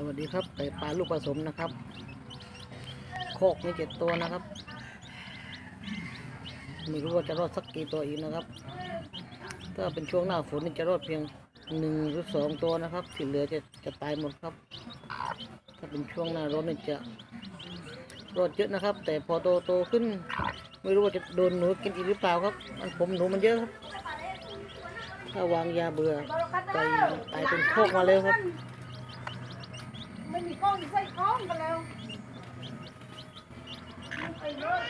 สวัสดีครับไก่ปลาลูกผสมนะครับโคกมีเจ็ดตัวนะครับไม่รู้ว่าจะรอดสักกี่ตัวอีกนะครับ ถ้าเป็นช่วงหน้าฝนนี่จะรอดเพียงหนึ่งหรือสองตัวนะครับที่เหลือจะจะตายหมดครับ ถ้าเป็นช่วงหน้าร้อนนี่จะรอดเยอะนะครับ แต่พอโตโตขึ้น ไม่รู้ว่าจะโดนหนูกินอีกหรือเปล่าครับ มันผมหนูมันเยอะครับถ้าวางยาเบื่อไปตายเป็นโคกมาเลยครับ ไม่มีกล้องใส่กล้องไปแล้วไปเลย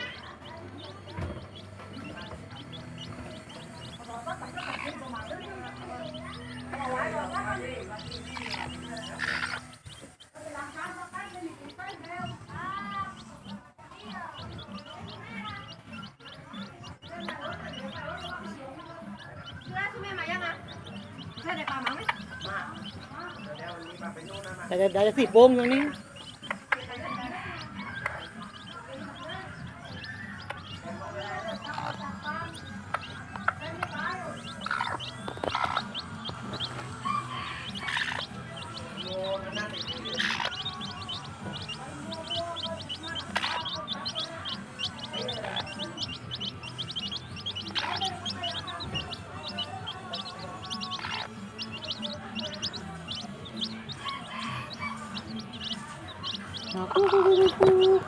เชื่อใช่ไหมมายังอะใช่ในป่ามั้งไหมแต่จะได้สิบวงตรงนี้ 然后咕咕咕咕咕。